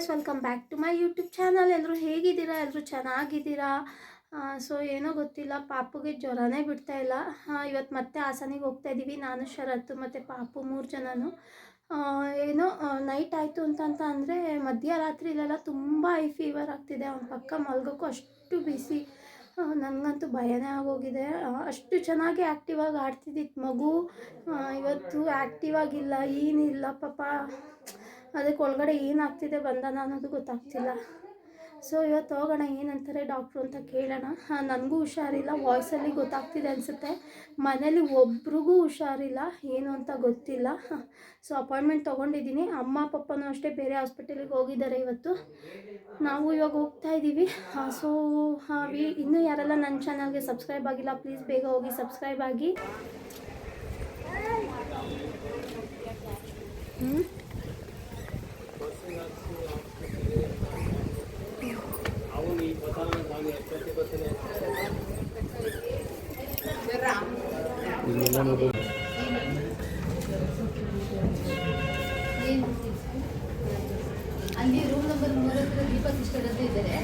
Guys welcome back to my YouTube channel ಎಲ್ಲರೂ ಹೇಗಿದ್ದೀರಾ? ಎಲ್ಲರೂ ಚೆನ್ನಾಗಿದ್ದೀರಾ? ಸೊ ಏನೋ ಗೊತ್ತಿಲ್ಲ, ಪಾಪುಗೆ ಜ್ವರನೇ ಬಿಡ್ತಾ ಇಲ್ಲ. ಇವತ್ತು ಮತ್ತೆ ಹಾಸನಿಗೆ ಹೋಗ್ತಾ ಇದ್ದೀವಿ ನಾನು ಶರತ್ತು ಮತ್ತು ಪಾಪು ಮೂರು ಜನನು. ಏನೋ ನೈಟ್ ಆಯಿತು ಅಂತ ಅಂತ ಅಂದರೆ ಮಧ್ಯರಾತ್ರಿಲೆಲ್ಲ ತುಂಬ ಐ ಫೀವರ್ ಆಗ್ತಿದೆ. ಅವ್ನ ಪಕ್ಕ ಮಲ್ಗೋಕ್ಕೂ ಅಷ್ಟು ಬಿಸಿ ನನಗಂತೂ ಭಯನೇ ಆಗೋಗಿದೆ. ಅಷ್ಟು ಚೆನ್ನಾಗಿ ಆ್ಯಕ್ಟಿವ್ ಆಗಿ ಆಡ್ತಿದ್ದಿತ್ತು ಮಗು. ಇವತ್ತು ಆ್ಯಕ್ಟಿವ್ ಆಗಿಲ್ಲ, ಏನಿಲ್ಲ, ಪಾಪ. ಅದಕ್ಕೆ ಒಳಗಡೆ ಏನಾಗ್ತಿದೆ ಬಂದಾನ ಅನ್ನೋದು ಗೊತ್ತಾಗ್ತಿಲ್ಲ. ಸೊ ಇವತ್ತು ಹೋಗೋಣ, ಏನಂತಾರೆ ಡಾಕ್ಟ್ರು ಅಂತ ಕೇಳೋಣ. ಹಾಂ, ನನಗೂ ಹುಷಾರಿಲ್ಲ ವಾಯ್ಸಲ್ಲಿ ಗೊತ್ತಾಗ್ತಿದೆ ಅನಿಸುತ್ತೆ. ಮನೇಲಿ ಒಬ್ರಿಗೂ ಹುಷಾರಿಲ್ಲ, ಏನು ಅಂತ ಗೊತ್ತಿಲ್ಲ. ಸೊ ಅಪಾಯಿಂಟ್ಮೆಂಟ್ ತೊಗೊಂಡಿದ್ದೀನಿ. ಅಮ್ಮ, ಪಪ್ಪನೂ ಅಷ್ಟೇ ಬೇರೆ ಹಾಸ್ಪಿಟಲಿಗೆ ಹೋಗಿದ್ದಾರೆ ಇವತ್ತು. ನಾವು ಇವಾಗ ಹೋಗ್ತಾ ಇದ್ದೀವಿ ಸೊ ವಿ, ಇನ್ನೂ ಯಾರೆಲ್ಲ ನನ್ನ ಚಾನಲ್ಗೆ ಸಬ್ಸ್ಕ್ರೈಬ್ ಆಗಿಲ್ಲ ಪ್ಲೀಸ್ ಬೇಗ ಹೋಗಿ ಸಬ್ಸ್ಕ್ರೈಬ್ ಆಗಿ. ಹ್ಞೂ ಅಲ್ಲಿ ರೂಮ್ ನಂಬರ್ ಇದ್ದಾರೆ.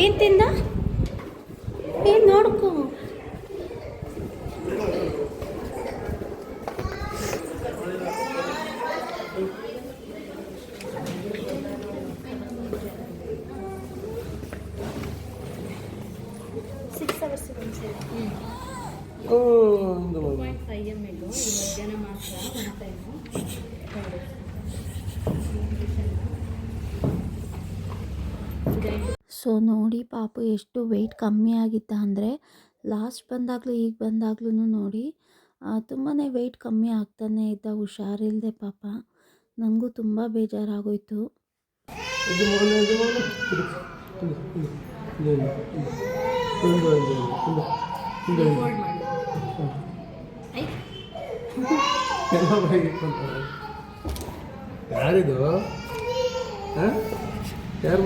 ಏನ್ ತಿಂದ? ಏನ್ ನೋಡ್ಕೋ? ನೋಡಿ ಪಾಪು ಎಷ್ಟು ವೆಯ್ಟ್ ಕಮ್ಮಿ ಆಗಿತ್ತ ಅಂದರೆ ಲಾಸ್ಟ್ ಬಂದಾಗಲೂ ಈಗ ಬಂದಾಗ್ಲೂ ನೋಡಿ ತುಂಬಾ ವೆಯ್ಟ್ ಕಮ್ಮಿ ಆಗ್ತಾನೆ ಇದ್ದ ಹುಷಾರಿಲ್ಲದೆ ಪಾಪ. ನನಗೂ ತುಂಬ ಬೇಜಾರಾಗೋಯ್ತು. ಇದು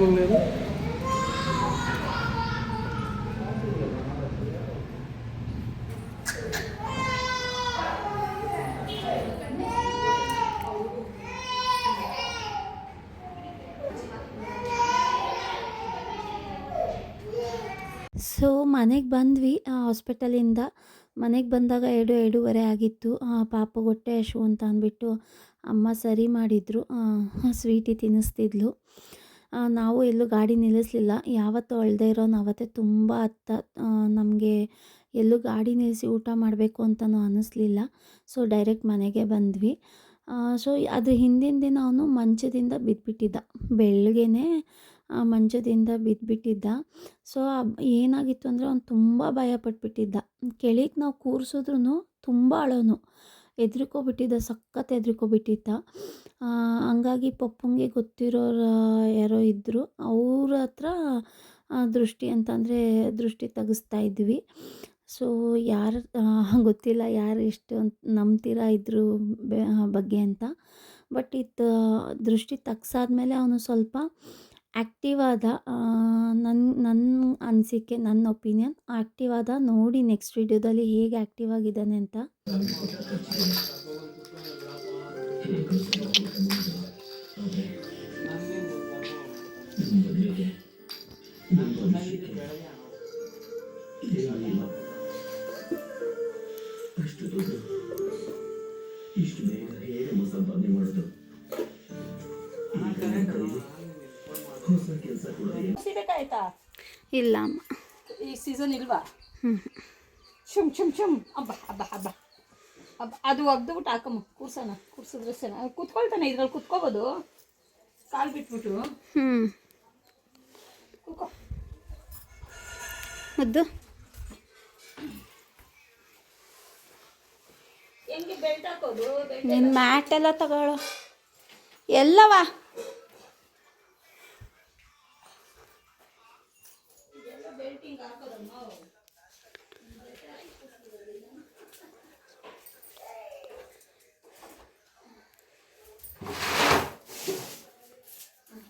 ಮಗನ ಸೊ ಮನೆಗೆ ಬಂದ್ವಿ. ಹಾಸ್ಪಿಟಲಿಂದ ಮನೆಗೆ ಬಂದಾಗ ಎರಡು ಎರಡೂವರೆ ಆಗಿತ್ತು. ಪಾಪ ಹೊಟ್ಟೆ ಹಶು ಅಂತ ಅಂದ್ಬಿಟ್ಟು ಅಮ್ಮ ಸರಿ ಮಾಡಿದರು. ಸ್ವೀಟಿ ತಿನ್ನಿಸ್ತಿದ್ಲು. ನಾವು ಎಲ್ಲೂ ಗಾಡಿ ನಿಲ್ಲಿಸಲಿಲ್ಲ. ಯಾವತ್ತೂ ಅಳದೇ ಇರೋನು ಅವತ್ತೇ ತುಂಬ ಹತ್ತ ನಮಗೆ ಎಲ್ಲೂ ಗಾಡಿ ನಿಲ್ಲಿಸಿ ಊಟ ಮಾಡಬೇಕು ಅಂತಲೂ ಅನ್ನಿಸ್ಲಿಲ್ಲ ಸೊ ಡೈರೆಕ್ಟ್ ಮನೆಗೆ ಬಂದ್ವಿ. ಸೊ ಅದು ಹಿಂದಿನ ದಿನ ಅವನು ಮಂಚದಿಂದ ಬಿದ್ದುಬಿಟ್ಟಿದ್ದ ಬೆಳಗ್ಗೆನೇ ಮಂಚದಿಂದ ಬಿದ್ದುಬಿಟ್ಟಿದ್ದ ಸೊ ಏನಾಗಿತ್ತು ಅಂದರೆ ಅವ್ನು ತುಂಬ ಭಯ ಪಟ್ಬಿಟ್ಟಿದ್ದ ಕೆಳಗೆ ನಾವು ಕೂರಿಸಿದ್ರು ತುಂಬ ಅಳೋನು. ಹೆದ್ರಿಕೋಬಿಟ್ಟಿದ್ದ, ಸಖತ್ ಹೆದ್ರಿಕೋಬಿಟ್ಟಿದ್ದ. ಹಂಗಾಗಿ ಪಪ್ಪಂಗೆ ಗೊತ್ತಿರೋರು ಯಾರೋ ಇದ್ದರು ಅವ್ರ ಹತ್ರ ದೃಷ್ಟಿ ಅಂತಂದರೆ ದೃಷ್ಟಿ ತೆಗಿಸ್ತಾ ಇದ್ವಿ. ಸೊ ಯಾರು ಗೊತ್ತಿಲ್ಲ ಯಾರು ಎಷ್ಟು ನಂಬ್ತೀರಾ ಇದ್ರ ಬಗ್ಗೆ ಅಂತ. ಬಟ್ ಇತ್ತು ದೃಷ್ಟಿ ತೆಗ್ಸಾದ್ಮೇಲೆ ಅವನು ಸ್ವಲ್ಪ ಆ್ಯಕ್ಟಿವ್ ಆದ ನನ್ನ ನನ್ನ ಅನಿಸಿಕೆ ನನ್ನ ಒಪಿನಿಯನ್ ಆ್ಯಕ್ಟಿವ್ ಆದ ನೋಡಿ ನೆಕ್ಸ್ಟ್ ವಿಡಿಯೋದಲ್ಲಿ ಹೇಗೆ ಆ್ಯಕ್ಟಿವ್ ಆಗಿದ್ದಾನೆ ಅಂತ. ಬೇಕಾಯ್ತಾ ಇಲ್ಲ ಅಮ್ಮ. ಈ ಸೀಸನ್ ಇಲ್ವಾ? ಹ್ಞೂ ಶುಮ್ ಶುಮ್ ಶುಮ್ ಹಬ್ಬ ಹಬ್ಬ ಹಬ್ಬ ಹಬ್ಬ ಅದು ಒಗ್ದುಬಿಟ್ಟು ಹಾಕಮ್ಮ. ಕೂರ್ಸೋಣ ಕೂರ್ಸಿದ್ರೆ ಸಣ್ಣ ಕುತ್ಕೊಳ್ತಾನೆ ಇದ್ರಲ್ಲಿ ಕುತ್ಕೋಬೋದು. ಕಾಲು ಬಿಟ್ಬಿಟ್ಟು. ಹ್ಞೂ ಕುತ್ಕೋ. ಮುದ್ದು? ಹೆಂಗೆ ಬೆಲ್ಟ್ ಹಾಕೋದು? ನಿನ್ನ ಮ್ಯಾಟ್ ಎಲ್ಲ ತಗೊಳ್ಳೋ. ಎಲ್ಲವಾ?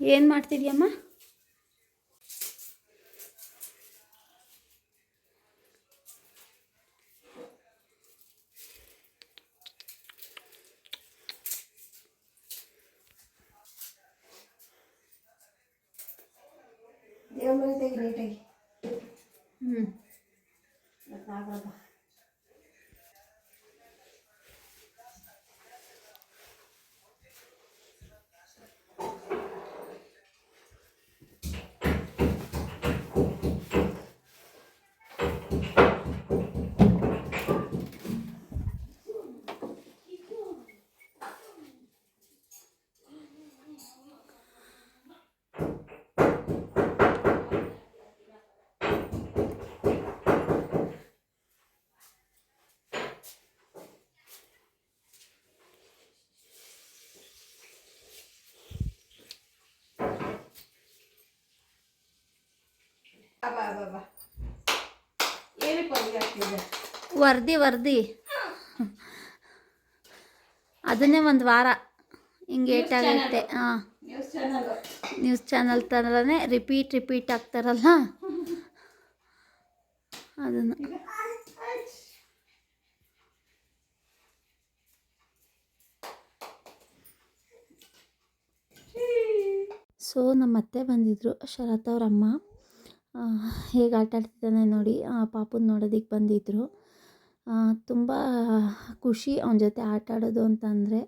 ಏನು ಮಾಡ್ತಿದ್ಯಮ್ಮ ಆಗಲ್ಲ ಬಾ ಬಾ ಬಾ ಏನಕ್ಕೆ ಹೊರಗೆ ಹಾಕ್ತಿದ್ದೆ ವರದಿ ವರ್ದಿ. ಅದನ್ನೇ ಒಂದು ವಾರ ಹಿಂಗೆ ಏಟಾಗುತ್ತೆ ಹಾಂ. ನ್ಯೂಸ್ ಚಾನಲ್ ನ್ಯೂಸ್ ಚಾನಲ್ ಥರನೇ ರಿಪೀಟ್ ರಿಪೀಟ್ ಆಗ್ತಾರಲ್ಲ? ಅದನ್ನು. ಸೊ ನಮ್ಮ ಅತ್ತೆ ಬಂದಿದ್ದರು ಶರತ್ ಅವ್ರ ಅಮ್ಮ ಹೇಗೆ ಆಟ ಆಡ್ತಿದ್ದಾನೆ ನೋಡಿ, ಆ ಪಾಪುನ ನೋಡೋದಕ್ಕೆ ಬಂದಿದ್ದರು ತುಂಬ ಖುಷಿ ಅವನ ಜೊತೆ ಆಟ ಆಡೋದು ಅಂತಂದರೆ,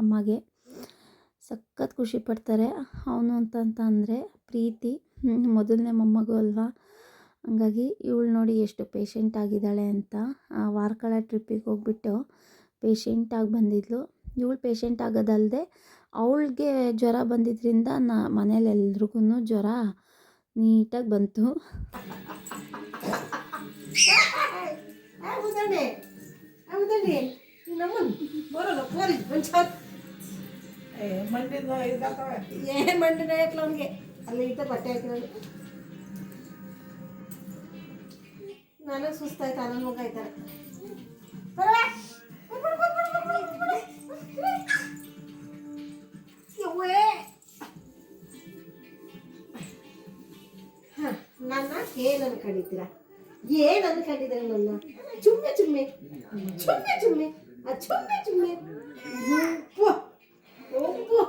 ಅಮ್ಮಗೆ ಸಖತ್ ಖುಷಿ ಪಡ್ತಾರೆ. ಅವನು ಅಂತಂತ ಅಂದರೆ ಪ್ರೀತಿ ಮೊದಲನೇ ಮೊಮ್ಮಗು ಅಲ್ವಾ? ಹಂಗಾಗಿ ಇವಳು ನೋಡಿ ಎಷ್ಟು ಪೇಷಂಟ್ ಆಗಿದ್ದಾಳೆ ಅಂತ ವಾರ್ಕಳ ಟ್ರಿಪ್ಪಿಗೆ ಹೋಗ್ಬಿಟ್ಟು ಪೇಷಂಟಾಗಿ ಬಂದಿದ್ಲು. ಇವಳು ಪೇಷಂಟ್ ಆಗೋದಲ್ಲದೆ ಅವಳಿಗೆ ಜ್ವರ ಬಂದಿದ್ದರಿಂದ ನಾ ಮನೇಲಿ ಜ್ವರ ನೀಟಾಗಿ ಬಂತು ಹೌದಣ್ಣ ಹೌದಣ್ಣ ನಮ್ಮನ್ ಬರೋಲ್ಲ ಪೋರಿ ಒಂಚೂರು ಮಂಡಿದ ಇದಾಗ್ತವೆ ಏನು ಮಂಡಿನ ಹಾಕ್ಲ ಅವ್ನಿಗೆ ಅಲ್ಲಿ ಇಟ್ಟ ಬಟ್ಟೆ ಹಾಕಿರೋದು ನನಗೆ ಸುಸ್ತಾಯ್ತು ನನ್ನ ಮಗ ಆಯ್ತಾನೆ ನನ್ನ ಏನ್ ಅನ್ಕೊಂಡಿದ್ದೀರಾ ಏನ್ ಅನ್ಕೊಂಡಿದ್ದೀರ ನನ್ನ? ಚುಮ್ಮೆ ಚುಮ್ಮೆ ಚುಮ್ಮೆ ಚುಮ್ಮೆ ಆ ಚುಮ್ಮೆ ಚುಮ್ಮೆ. ಉಪ್ಪು ಉಪ್ಪು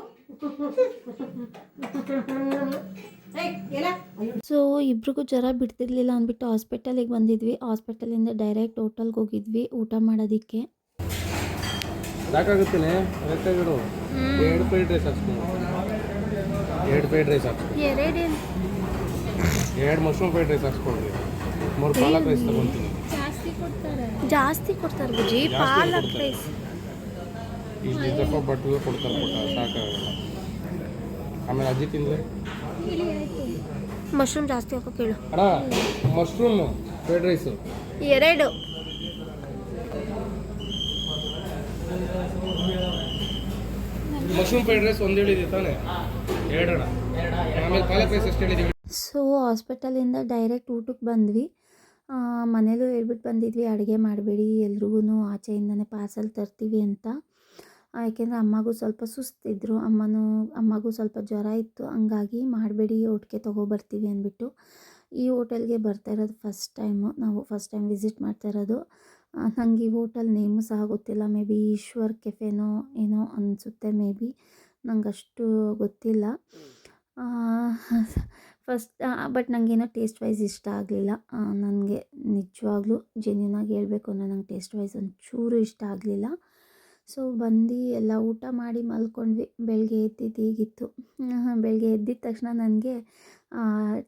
ಸೊ ಇಬ್ರಿಗೂ ಜ್ವರ ಬಿಡ್ತಿರ್ಲಿಲ್ಲ ಅಂದ್ಬಿಟ್ಟು ಹಾಸ್ಪಿಟಲಿಗೆ ಬಂದಿದ್ವಿ. ಹಾಸ್ಪಿಟಲಿಂದ ಡೈರೆಕ್ಟ್ ಹೋಟೆಲ್ಗೆ ಹೋಗಿದ್ವಿ ಊಟ ಮಾಡೋದಕ್ಕೆ. ಸಾಕಾಗುತ್ತೇನೆ ಬೇಕಾಗಿಡು ಎರಡು ಫ್ರೈಡ್ ರೈಸ್ ಹಾಕ್ಸ್ಕೊಂಡು ಎರಡು ಫ್ರೈಡ್ ರೈಸ್ ಹಾಕ್ಸ್ಕೊಂಡು ಎರಡೇ ಮಶ್ರೂಮ್ ಫ್ರೈಡ್ ರೈಸ್ ಹಾಕ್ಸ್ಕೊಳ್ರಿ ಮೂರು ಪಾಲಕ್ ರೈಸ್ ತಗೊಂತೀನಿ ಜಾಸ್ತಿ ಕೊಡ್ತಾರೆ? ಬಿಜಿ ಪಾಲಕ್ ರೈಸ್ ಇಲ್ಲಿ ದಪ್ಪ ಬಟ್ಟಲು ಕೊಡ್ತಾರೆ ಪುಟ್ಟ ಸಾಕಾಗಲ್ಲ. ಆಮೇಲೆ ಅಜ್ಜಿ ತಿಂದ್ರೆ ಮಶ್ರೂಮ್ ಜಾಸ್ತಿ ಹಾಕೋ ಕೇಳು. ಅಣ್ಣ ಮಶ್ರೂಮ್ ಫ್ರೈಡ್ ರೈಸು ಎರಡು. ಮಶ್ರೂಮ್ ಫ್ರೈಡ್ ರೈಸ್ ಒಂದು ಹೇಳಿದೆ ತಾನೆ? ಎರಡಣ ಆಮೇಲೆ ಪಾಲಕ್ ರೈಸ್ ಎಷ್ಟು ಹೇಳಿದ್ದೀವಿ ಸೊ ಹಾಸ್ಪಿಟಲಿಂದ ಡೈರೆಕ್ಟ್ ಊಟಕ್ಕೆ ಬಂದ್ವಿ. ಮನೇಲೂ ಹೇಳ್ಬಿಟ್ಟು ಬಂದಿದ್ವಿ, ಅಡುಗೆ ಮಾಡಬೇಡಿ ಎಲ್ರಿಗೂ ಆಚೆಯಿಂದನೇ ಪಾರ್ಸಲ್ ತರ್ತೀವಿ ಅಂತ. ಯಾಕೆಂದರೆ ಅಮ್ಮಗೂ ಸ್ವಲ್ಪ ಸುಸ್ತಿದ್ರು, ಅಮ್ಮನೂ, ಅಮ್ಮಗೂ ಸ್ವಲ್ಪ ಜ್ವರ ಇತ್ತು, ಹಂಗಾಗಿ ಮಾಡಬೇಡಿ, ಒಟ್ಟಿಗೆ ತೊಗೊಬರ್ತೀವಿ ಅಂದ್ಬಿಟ್ಟು ಈ ಹೋಟೆಲ್ಗೆ ಬರ್ತಾ ಇರೋದು ಫಸ್ಟ್ ಟೈಮು. ನಾವು ಫಸ್ಟ್ ಟೈಮ್ ವಿಸಿಟ್ ಮಾಡ್ತಾ ಇರೋದು. ನನಗೆ ಈ ಹೋಟೆಲ್ ನೇಮು ಸಹ ಗೊತ್ತಿಲ್ಲ, ಮೇ ಬಿ ಈಶ್ವರ್ ಕೆಫೆನೋ ಏನೋ ಅನಿಸುತ್ತೆ ಮೇ ಬಿ ಅಷ್ಟು ಗೊತ್ತಿಲ್ಲ. ಫಸ್ಟ್ ಬಟ್ ನನಗೇನೋ ಟೇಸ್ಟ್ ವೈಸ್ ಇಷ್ಟ ಆಗಲಿಲ್ಲ. ನನಗೆ ನಿಜವಾಗ್ಲೂ ಜೆನ್ಯೂನಾಗಿ ಹೇಳಬೇಕು ಅಂದರೆ ನಂಗೆ ಟೇಸ್ಟ್ ವೈಸ್ ಒಂಚೂರು ಇಷ್ಟ ಆಗಲಿಲ್ಲ. ಸೊ ಬಂದು ಎಲ್ಲ ಊಟ ಮಾಡಿ ಮಲ್ಕೊಂಡ್ವಿ. ಬೆಳಗ್ಗೆ ಎದ್ದಿದ್ದು ಹೀಗಿತ್ತು. ಬೆಳಗ್ಗೆ ಎದ್ದಿದ ತಕ್ಷಣ ನನಗೆ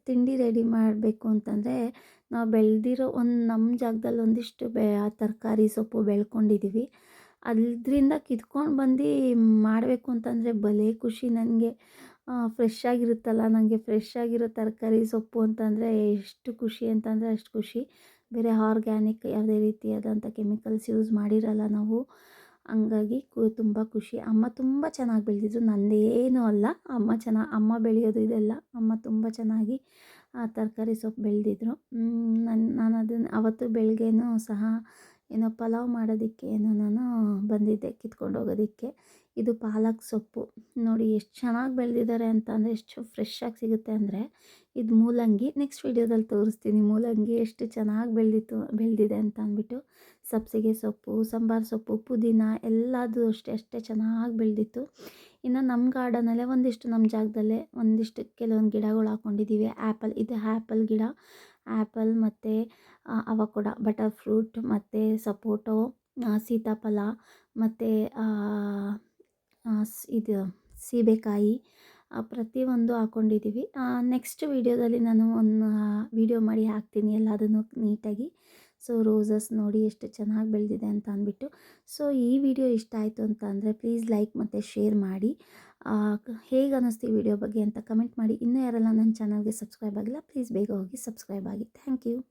ತಿಂಡಿ ರೆಡಿ ಮಾಡಬೇಕು ಅಂತಂದರೆ ನಾವು ಬೆಳೆದಿರೋ ಒಂದು ನಮ್ಮ ಜಾಗದಲ್ಲಿ ಒಂದಿಷ್ಟು ಬೆ ತರಕಾರಿ ಸೊಪ್ಪು ಬೆಳ್ಕೊಂಡಿದ್ದೀವಿ ಅದರಿಂದ ಕಿತ್ಕೊಂಡು ಬಂದು ಮಾಡಬೇಕು ಅಂತಂದರೆ ಭಲೇ ಖುಷಿ ನನಗೆ. ಫ್ರೆಶ್ ಆಗಿರುತ್ತಲ್ಲ ನನಗೆ ಫ್ರೆಶ್ ಆಗಿರೋ ತರಕಾರಿ ಸೊಪ್ಪು ಅಂತಂದರೆ ಎಷ್ಟು ಖುಷಿ ಅಂತಂದರೆ ಅಷ್ಟು ಖುಷಿ. ಬೇರೆ ಆರ್ಗ್ಯಾನಿಕ್ ಯಾವುದೇ ರೀತಿಯಾದಂಥ ಕೆಮಿಕಲ್ಸ್ ಯೂಸ್ ಮಾಡಿರಲ್ಲ ನಾವು. ಹಂಗಾಗಿ ಕು, ತುಂಬ ಖುಷಿ. ಅಮ್ಮ ತುಂಬ ಚೆನ್ನಾಗಿ ಬೆಳೆದಿದ್ರು. ನಂದೇನೂ ಅಲ್ಲ. ಅಮ್ಮ ಚೆನ್ನಾಗಿ ಅಮ್ಮ ಬೆಳೆಯೋದು ಇದೆಲ್ಲ. ಅಮ್ಮ ತುಂಬ ಚೆನ್ನಾಗಿ ತರಕಾರಿ ಸೊಪ್ಪು ಬೆಳೆದಿದ್ರು. ನನ್ನ ನಾನು ಅದನ್ನು ಅವತ್ತು ಬೆಳಗ್ಗೆನೂ ಸಹ ಏನೋ ಪಲಾವ್ ಮಾಡೋದಕ್ಕೆ ಏನೋ ನಾನು ಬಂದಿದ್ದೆ, ಕಿತ್ಕೊಂಡು ಹೋಗೋದಕ್ಕೆ. ಇದು ಪಾಲಕ್ ಸೊಪ್ಪು. ನೋಡಿ ಎಷ್ಟು ಚೆನ್ನಾಗಿ ಬೆಳೆದಿದ್ದಾರೆ ಅಂತ ಅಂದರೆ ಎಷ್ಟು ಫ್ರೆಶ್ಶಾಗಿ ಸಿಗುತ್ತೆ ಅಂದರೆ ಇದು ಮೂಲಂಗಿ. ನೆಕ್ಸ್ಟ್ ವೀಡಿಯೋದಲ್ಲಿ ತೋರಿಸ್ತೀನಿ ಮೂಲಂಗಿ ಎಷ್ಟು ಚೆನ್ನಾಗಿ ಬೆಳೆದಿತ್ತು, ಬೆಳೆದಿದೆ ಅಂತ ಅಂದ್ಬಿಟ್ಟು. ಸಬ್ಸಿಗೆ ಸೊಪ್ಪು, ಸಾಂಬಾರು ಸೊಪ್ಪು, ಪುದೀನ ಎಲ್ಲದು ಅಷ್ಟೇ ಅಷ್ಟೇ ಚೆನ್ನಾಗಿ ಬೆಳೆದಿತ್ತು. ಇನ್ನು ನಮ್ಮ ಗಾರ್ಡನಲ್ಲೇ ಒಂದಿಷ್ಟು ನಮ್ಮ ಜಾಗದಲ್ಲೇ ಒಂದಿಷ್ಟು ಕೆಲವೊಂದು ಗಿಡಗಳು ಹಾಕ್ಕೊಂಡಿದ್ದೀವಿ ಆ್ಯಪಲ್ ಇದು ಆ್ಯಪಲ್ ಗಿಡ. ಆ್ಯಪಲ್ ಮತ್ತು ಅವಕೊಡ ಬಟರ್ ಫ್ರೂಟ್ ಮತ್ತು ಸಪೋಟೊ ಸೀತಾಫಲ ಮತ್ತು ಇದು ಸೀಬೆಕಾಯಿ ಪ್ರತಿಯೊಂದು ಹಾಕ್ಕೊಂಡಿದ್ದೀವಿ ನೆಕ್ಸ್ಟ್ ವೀಡಿಯೋದಲ್ಲಿ ನಾನು ಒಂದು ವೀಡಿಯೋ ಮಾಡಿ ಹಾಕ್ತೀನಿ ಎಲ್ಲದನ್ನು ನೀಟಾಗಿ. ಸೊ ರೋಸಸ್ ನೋಡಿ ಎಷ್ಟು ಚೆನ್ನಾಗಿ ಬೆಳೆದಿದೆ ಅಂತ ಅಂದ್ಬಿಟ್ಟು. ಸೊ ಈ ವಿಡಿಯೋ ಇಷ್ಟ ಆಯಿತು ಅಂತ ಅಂದರೆ ಪ್ಲೀಸ್ ಲೈಕ್ ಮತ್ತು ಶೇರ್ ಮಾಡಿ. ಹೇಗೆ ಅನ್ನಿಸ್ತು ಈ ವಿಡಿಯೋ ಬಗ್ಗೆ ಅಂತ ಕಮೆಂಟ್ ಮಾಡಿ. ಇನ್ನೂ ಯಾರೆಲ್ಲ ನನ್ನ ಚಾನಲ್ಗೆ ಸಬ್ಸ್ಕ್ರೈಬ್ ಆಗಿಲ್ಲ ಪ್ಲೀಸ್ ಬೇಗ ಹೋಗಿ ಸಬ್ಸ್ಕ್ರೈಬ್ ಆಗಿ. Thank you